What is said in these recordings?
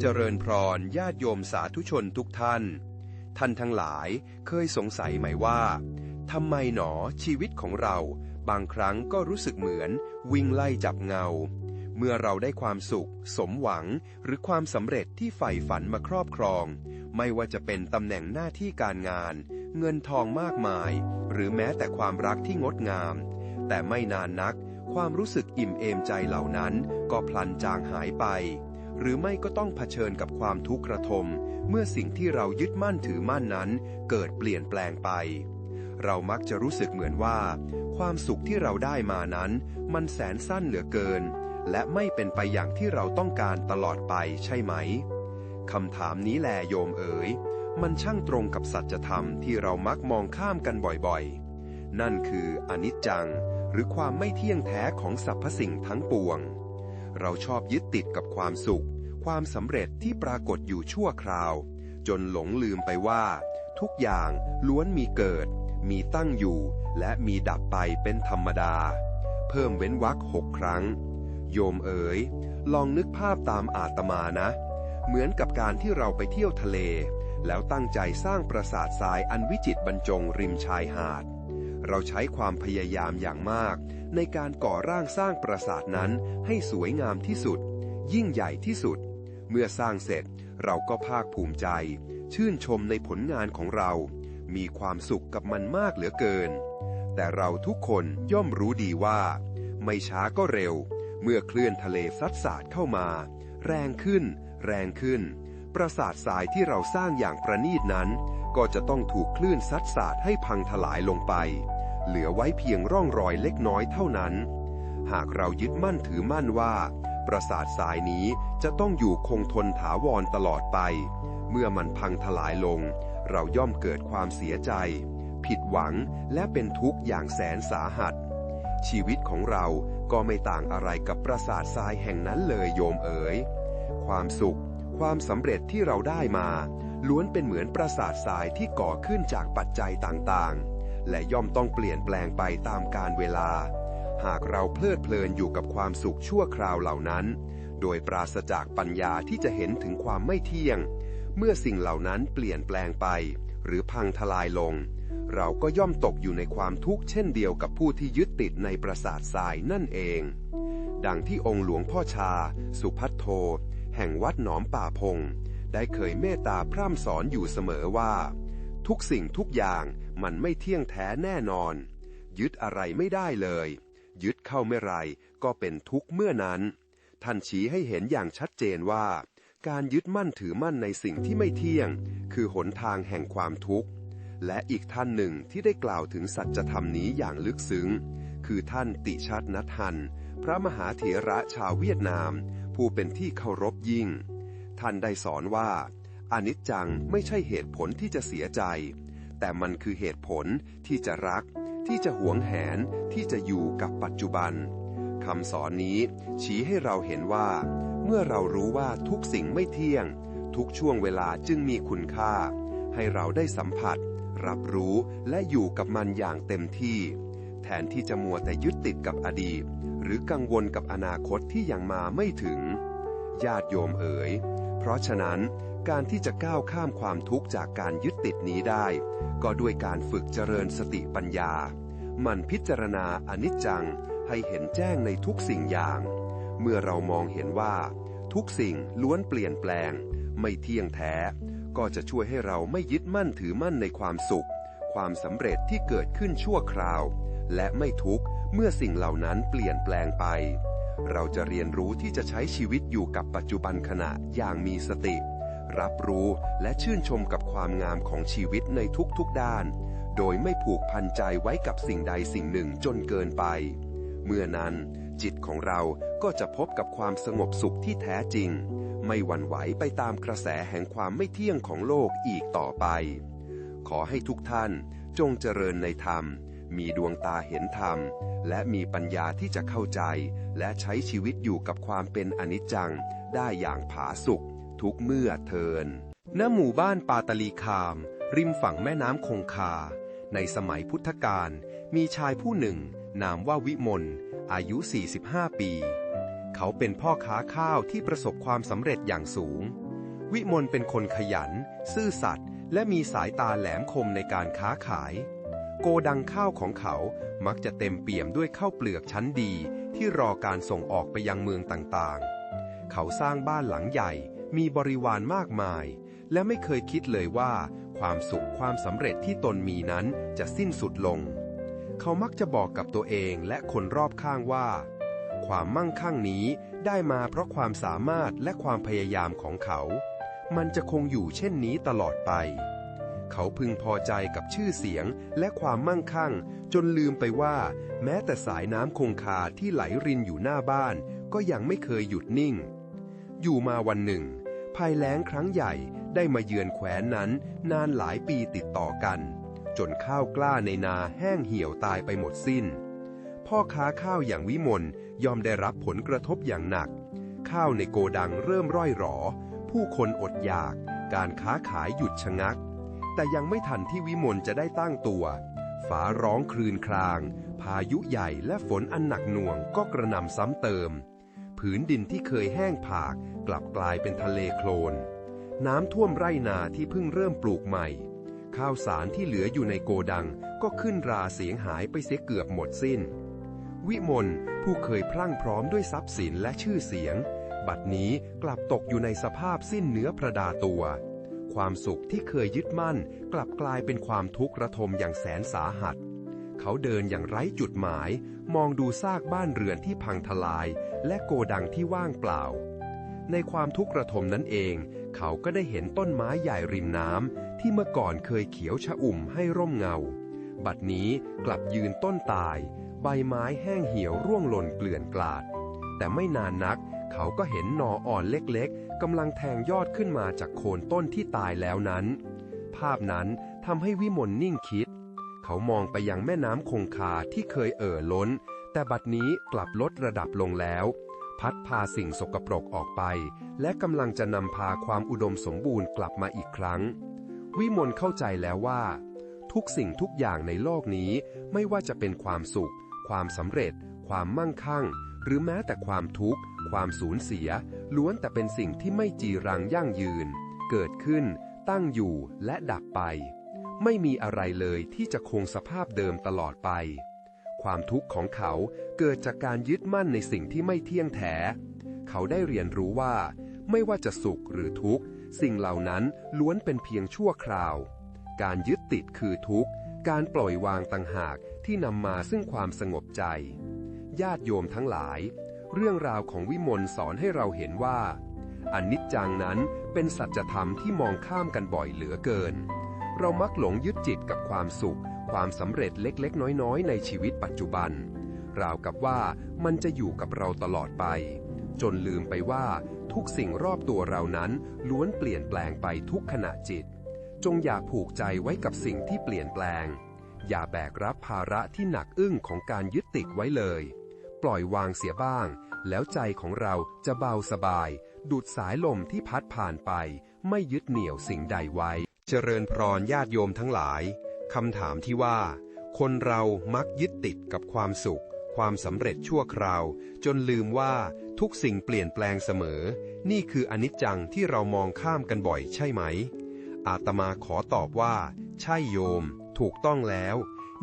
เจริญพรญาติโยมสาธุชนทุกท่าน ท่านทั้งหลายเคยสงสัยไหมว่าทำไมหนอชีวิตของเราบางครั้งก็รู้สึกเหมือนวิ่งไล่จับเงา เมื่อเราได้ความสุข สมหวังหรือความสำเร็จที่ใฝ่ฝันมาครอบครอง ไม่ว่าจะเป็นตำแหน่งหน้าที่การงาน เงินทองมากมาย หรือแม้แต่ความรักที่งดงาม แต่ไม่นานนัก ความรู้สึกอิ่มเอมใจเหล่านั้นก็พลันจางหายไป หรือไม่ก็ต้องเผชิญกับความทุกข์ระทม เมื่อสิ่งที่เรายึดมั่นถือมั่นนั้น เกิดเปลี่ยนแปลงไป เรามักจะรู้สึกเหมือนว่า ความสุขที่เราได้มานั้น มันแสนสั้นเหลือเกิน และไม่เป็นไปอย่างที่เราต้องการตลอดไปใช่ไหมคำถามนี้แลโยมเอ๋ย มันช่างตรงกับสัจธรรมที่เรามักมองข้ามกันบ่อยๆ นั่นคืออนิจจัง หรือความไม่เที่ยงแท้ของสรรพสิ่งทั้งปวง เราชอบยึดติดกับความสุข ความสำเร็จที่ปรากฏอยู่ชั่วคราว จนหลงลืมไปว่า ทุกอย่างล้วนมีเกิด มีตั้งอยู่ และมีดับไปเป็นธรรมดา เพิ่มเว้นวรรคหกครั้ง โยมเอ๋ย ลองนึกภาพตามอาตมานะ เหมือนกับการที่เราไปเที่ยวทะเล แล้วตั้งใจสร้างปราสาททรายอันวิจิตรบรรจงริมชายหาด เราใช้ความพยายามอย่างมาก ในการก่อร่างสร้างปราสาทนั้นให้สวยงามที่สุด ยิ่งใหญ่ที่สุด เมื่อสร้างเสร็จเราก็ภาคภูมิใจ ชื่นชมในผลงานของเรา มีความสุขกับมันมากเหลือเกิน แต่เราทุกคนย่อมรู้ดีว่า ไม่ช้าก็เร็ว เมื่อเคลื่อนทะเลซัดสาดเข้ามา แรงขึ้น แรงขึ้น ปราสาททรายที่เราสร้างอย่างประณีตนั้นก็จะต้องถูกคลื่นซัดสาดให้พังทลายลงไป เหลือไว้เพียงร่องรอยเล็กน้อยเท่านั้น หากเรายึดมั่นถือมั่นว่า ปราสาททรายนี้จะต้องอยู่คงทนถาวรตลอดไป เมื่อมันพังทลายลง เราย่อมเกิดความเสียใจ ผิดหวังและเป็นทุกข์อย่างแสนสาหัส ชีวิตของเราก็ไม่ต่างอะไรกับปราสาททรายแห่งนั้นเลยโยมเอ๋ย ความสุข ความสำเร็จที่เราได้มา ล้วนเป็นเหมือนปราสาททรายที่ก่อขึ้นจากปัจจัยต่างๆ และย่อมต้องเปลี่ยนแปลงไปตามกาลเวลา หากเราเพลิดเพลินอยู่กับความสุขชั่วคราวเหล่านั้น โดยปราศจากปัญญาที่จะเห็นถึงความไม่เที่ยง เมื่อสิ่งเหล่านั้นเปลี่ยนแปลงไป หรือพังทลายลง เราก็ย่อมตกอยู่ในความทุกข์เช่นเดียวกับผู้ที่ยึดติดในปราสาททรายนั่นเอง ดังที่องค์หลวงพ่อชา สุพัทโท แห่งวัดหนอมป่าพงได้เคยเมตตาพร่ำสอนอยู่เสมอว่า ทุกสิ่งทุกอย่าง มันไม่เที่ยงแท้แน่นอน ยึดอะไรไม่ได้เลย ยึดเข้าเมื่อไรก็เป็นทุกข์เมื่อนั้น ท่านชี้ให้เห็นอย่างชัดเจนว่า การยึดมั่นถือมั่นในสิ่งที่ไม่เที่ยง คือหนทางแห่งความทุกข์ และอีกท่านหนึ่งที่ได้กล่าวถึงสัจธรรมนี้อย่างลึกซึ้ง คือท่านติชัดนัทฮัน พระมหาเถระชาวเวียดนาม ผู้เป็นที่เคารพยิ่ง ท่านได้สอนว่าอนิจจังไม่ใช่เหตุผลที่จะเสียใจ แต่มันคือเหตุผลที่จะรัก ที่จะหวงแหนที่จะอยู่กับปัจจุบันคำสอนนี้ชี้ให้เราเห็นว่า เมื่อเรารู้ว่าทุกสิ่งไม่เที่ยง ทุกช่วงเวลาจึงมีคุณค่า ให้เราได้สัมผัส รับรู้และอยู่กับมันอย่างเต็มที่ แทนที่จะมัวแต่ยึดติดกับอดีต หรือกังวลกับอนาคตที่ยังมาไม่ถึง ญาติโยมเอ๋ยเพราะฉะนั้น การที่จะก้าวข้ามความทุกข์จากการยึดติดนี้ได้ ก็ด้วยการฝึกเจริญสติปัญญา มันพิจารณาอนิจจังให้เห็นแจ้งในทุกสิ่งอย่าง เมื่อเรามองเห็นว่า ทุกสิ่งล้วนเปลี่ยนแปลง ไม่เที่ยงแท้ ก็จะช่วยให้เราไม่ยึดมั่นถือมั่นในความสุข ความสำเร็จที่เกิดขึ้นชั่วคราว และไม่ทุกข์เมื่อสิ่งเหล่านั้นเปลี่ยนแปลงไป เราจะเรียนรู้ที่จะใช้ชีวิตอยู่กับปัจจุบันขณะอย่างมีสติ รับรู้และชื่นชมกับความงามของชีวิตในทุกๆด้าน โดยไม่ผูกพันใจไว้กับสิ่งใดสิ่งหนึ่งจนเกินไป เมื่อนั้น จิตของเราก็จะพบกับความสงบสุขที่แท้จริง ไม่หวั่นไหวไปตามกระแสแห่งความไม่เที่ยงของโลกอีกต่อไป ขอให้ทุกท่านจงเจริญในธรรม มีดวงตาเห็นธรรม และมีปัญญาที่จะเข้าใจ และใช้ชีวิตอยู่กับความเป็นอนิจจังได้อย่างผาสุก ทุกเมื่อเทิน ณ หมู่บ้านปาตลีคาม ริมฝั่งแม่น้ำคงคา ในสมัยพุทธกาล มีชายผู้หนึ่ง นามว่าวิมล อายุ 45 ปี เขาเป็นพ่อค้าข้าวที่ประสบความสำเร็จอย่างสูง วิมลเป็นคนขยัน ซื่อสัตย์และมีสายตาแหลมคมในการค้าขาย โกดังข้าวของเขามักจะเต็มเปี่ยมด้วยข้าวเปลือกชั้นดีที่รอการส่งออกไปยังเมืองต่างๆ เขาสร้างบ้านหลังใหญ่ มีบริวารมากมาย และไม่เคยคิดเลยว่า ความสุขความสำเร็จที่ตนมีนั้นจะสิ้นสุดลง เขามักจะบอกกับตัวเองและคนรอบข้างว่า ความมั่งคั่งนี้ได้มาเพราะความสามารถและความพยายามของเขา มันจะคงอยู่เช่นนี้ตลอดไป เขาพึงพอใจกับชื่อเสียงและความมั่งคั่ง จนลืมไปว่า แม้แต่สายน้ำคงคาที่ไหลรินอยู่หน้าบ้าน ก็ยังไม่เคยหยุดนิ่งอยู่มาวันหนึ่ง ภัยแล้งครั้งใหญ่ได้มาเยือนแขวนนั้นนานหลายปีติดต่อกัน จนข้าวกล้าในนาแห้งเหี่ยวตายไปหมดสิ้น พ่อค้าข้าวอย่างวิมลยอมได้รับผลกระทบอย่างหนัก ข้าวในโกดังเริ่มร่อยหรอ ผู้คนอดอยาก การค้าขายหยุดชะงัก แต่ยังไม่ทันที่วิมลจะได้ตั้งตัวฝาร้องคลืนคราง พายุใหญ่และฝนอันหนักหน่วงก็กระหน่ำซ้ำเติม ผืนดินที่เคยแห้งผากกลับกลายเป็นทะเลโคลน น้ำท่วมไร่นาที่เพิ่งเริ่มปลูกใหม่ ข้าวสารที่เหลืออยู่ในโกดังก็ขึ้นราเสียงหายไปเสียเกือบหมดสิ้น วิมลผู้เคยพรั่งพร้อมด้วยทรัพย์สินและชื่อเสียง บัดนี้กลับตกอยู่ในสภาพสิ้นเนื้อประดาตัว ความสุขที่เคยยึดมั่น กลับกลายเป็นความทุกข์ระทมอย่างแสนสาหัส เขาเดินอย่างไร้จุดหมาย มองดูซากบ้านเรือนที่พังทลาย และโกดังที่ว่างเปล่า ในความทุกข์ระทมนั้นเอง เขาก็ได้เห็นต้นไม้ใหญ่ริมน้ำที่เมื่อก่อนเคยเขียวชะอุ่มให้ร่มเงา บัดนี้กลับยืนต้นตาย ใบไม้แห้งเหี่ยวร่วงหล่นเกลื่อนกลาด แต่ไม่นานนัก เขาก็เห็นหนออ่อนเล็กๆกำลังแทงยอดขึ้นมาจากโคนต้นที่ตายแล้วนั้น ภาพนั้นทำให้วิมลนิ่งคิด เขามองไปยังแม่น้ำคงคาที่เคยเอ่อล้น แต่บัดนี้กลับลดระดับลงแล้ว พัดพาสิ่งสกปรกออกไป และกำลังจะนำพาความอุดมสมบูรณ์กลับมาอีกครั้ง วิมลเข้าใจแล้วว่า ทุกสิ่งทุกอย่างในโลกนี้ไม่ว่าจะเป็นความสุข ความสำเร็จ ความมั่งคั่ง หรือแม้แต่ความทุกข์ ความสูญเสีย ล้วนแต่เป็นสิ่งที่ไม่จีรังยั่งยืน เกิดขึ้น ตั้งอยู่และดับไป ไม่มีอะไรเลยที่จะคงสภาพเดิมตลอดไป ความทุกข์ของเขาเกิดจากการยึดมั่นในสิ่งที่ไม่เที่ยงแท้ เขาได้เรียนรู้ว่า ไม่ว่าจะสุขหรือทุกข์ สิ่งเหล่านั้นล้วนเป็นเพียงชั่วคราว การยึดติดคือทุกข์ การปล่อยวางต่างหากที่นำมาซึ่งความสงบใจ ญาติโยมทั้งหลาย เรื่องราวของวิมลสอนให้เราเห็นว่าอนิจจังนั้นเป็นสัจธรรมที่มองข้ามกันบ่อยเหลือเกิน เรามักหลงยึดจิตกับความสุข ความสำเร็จเล็กๆ น้อยๆ ในชีวิตปัจจุบัน ราวกับว่ามันจะอยู่กับเราตลอดไป จนลืมไปว่าทุกสิ่งรอบตัวเรานั้นล้วนเปลี่ยนแปลงไปทุกขณะจิต จงอย่าผูกใจไว้กับสิ่งที่เปลี่ยนแปลง อย่าแบกรับภาระที่หนักอึ้งของการยึดติดไว้เลย ปล่อยวางเสียบ้าง แล้วใจของเราจะเบาสบายดูดสายลมที่พัดผ่านไป ไม่ยึดเหนี่ยวสิ่งใดไว้ เจริญพรญาติโยมทั้งหลายคำถามที่ว่า คนเรามักยึดติดกับความสุข ความสำเร็จชั่วคราว จนลืมว่าทุกสิ่งเปลี่ยนแปลงเสมอ นี่คืออนิจจังที่เรามองข้ามกันบ่อยใช่ไหม อาตมาขอตอบว่า ใช่โยม ถูกต้องแล้ว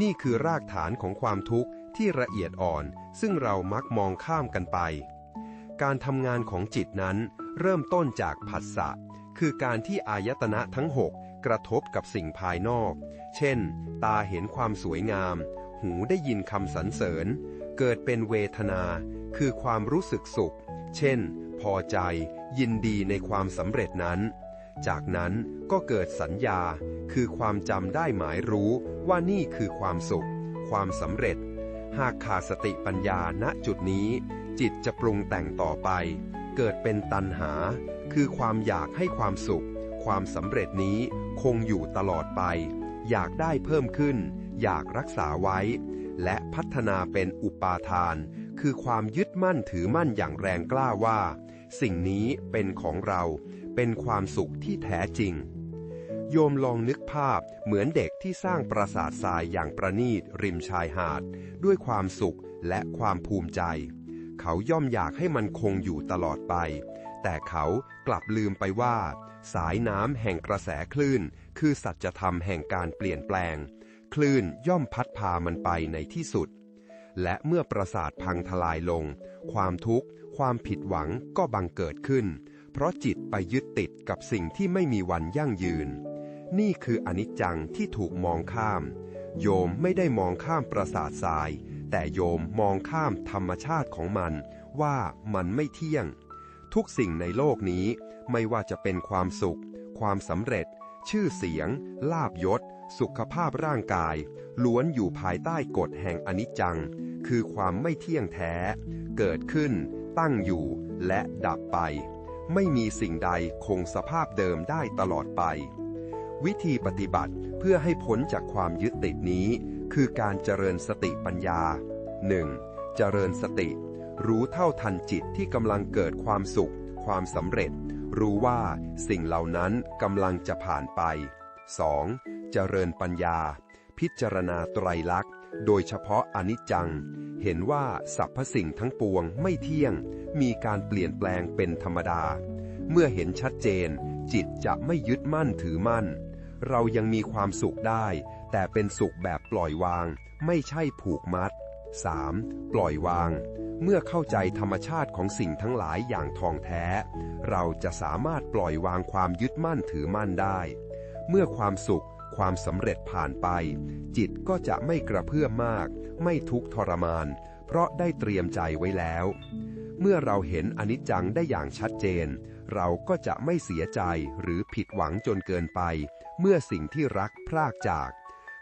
นี่คือรากฐานของความทุกข์ที่ละเอียดอ่อน ซึ่งเรามักมองข้ามกันไป การทำงานของจิตนั้น เริ่มต้นจากผัสสะคือการที่อายตนะทั้งหก กระทบกับสิ่งภายนอก เช่น ตาเห็นความสวยงาม หูได้ยินคำสรรเสริญ เกิดเป็นเวทนา คือความรู้สึกสุข เช่น พอใจ ยินดีในความสำเร็จนั้น จากนั้นก็เกิดสัญญา คือความจำได้หมายรู้ว่านี่คือความสุข ความสำเร็จ หากขาดสติปัญญาณจุดนี้ จิตจะปรุงแต่งต่อไป เกิดเป็นตัณหา คือความอยากให้ความสุขความสำเร็จนี้ คงอยู่ตลอดไป อยากได้เพิ่มขึ้น อยากรักษาไว้ และพัฒนาเป็นอุปาทาน คือความยึดมั่นถือมั่นอย่างแรงกล้าว่า สิ่งนี้เป็นของเราเป็นความสุขที่แท้จริง โยมลองนึกภาพเหมือนเด็กที่สร้างปราสาททรายอย่างประณีตริมชายหาด ด้วยความสุขและความภูมิใจ เขาย่อมอยากให้มันคงอยู่ตลอดไป แต่เขากลับลืมไปว่า สายน้ำแห่งกระแสคลื่น คือสัจธรรมแห่งการเปลี่ยนแปลง คลื่นย่อมพัดพามันไปในที่สุด และเมื่อประสาทพังทลายลง ความทุกข์ ความผิดหวังก็บังเกิดขึ้น เพราะจิตไปยึดติดกับสิ่งที่ไม่มีวันยั่งยืน นี่คืออนิจจังที่ถูกมองข้าม โยมไม่ได้มองข้ามประสาททราย แต่โยมมองข้ามธรรมชาติของมันว่ามันไม่เที่ยง ทุกสิ่งในโลกนี้ไม่ว่าจะเป็นความสุข ความสำเร็จ ชื่อเสียง ลาบยศ สุขภาพร่างกาย ล้วนอยู่ภายใต้กฎแห่งอนิจจัง คือความไม่เที่ยงแท้ เกิดขึ้น ตั้งอยู่ และดับไป ไม่มีสิ่งใดคงสภาพเดิมได้ตลอดไป วิธีปฏิบัติเพื่อให้พ้นจากความยึดติดนี้ คือการเจริญสติปัญญา 1. เจริญสติ รู้เท่าทันจิตที่กำลังเกิดความสุข ความสำเร็จ รู้ว่าสิ่งเหล่านั้นกำลังจะผ่านไป 2. เจริญปัญญา พิจารณาไตรลักษณ์ โดยเฉพาะอนิจจัง เห็นว่าสรรพสิ่งทั้งปวงไม่เที่ยง มีการเปลี่ยนแปลงเป็นธรรมดา เมื่อเห็นชัดเจน จิตจะไม่ยึดมั่นถือมั่น เรายังมีความสุขได้ แต่เป็นสุขแบบปล่อยวาง ไม่ใช่ผูกมัด 3. ปล่อยวาง เมื่อเข้าใจธรรมชาติของสิ่งทั้งหลายอย่างทองแท้ เราจะสามารถปล่อยวางความยึดมั่นถือมั่นได้ เมื่อความสุขความสำเร็จผ่านไป จิตก็จะไม่กระเพื่อมมาก ไม่ทุกข์ทรมาน เพราะได้เตรียมใจไว้แล้ว เมื่อเราเห็นอนิจจังได้อย่างชัดเจน เราก็จะไม่เสียใจหรือผิดหวังจนเกินไป เมื่อสิ่งที่รักพรากจาก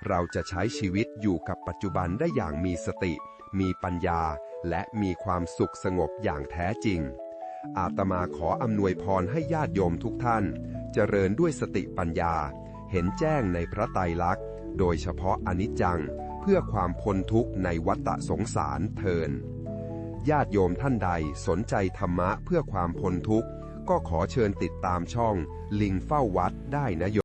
เราจะใช้ชีวิตอยู่กับปัจจุบันได้อย่างมีสติ มีปัญญา และมีความสุขสงบอย่างแท้จริง อาตมาขออำนวยพรให้ญาติโยมทุกท่าน เจริญด้วยสติปัญญา เห็นแจ้งในพระไตรลักษณ์ โดยเฉพาะอนิจจัง เพื่อความพ้นทุกข์ในวัฏสงสารเทินญาติโยมท่านใดสนใจธรรมะเพื่อความพ้นทุกข์ ก็ขอเชิญติดตามช่อง ลิงเฝ้าวัดได้นะโยม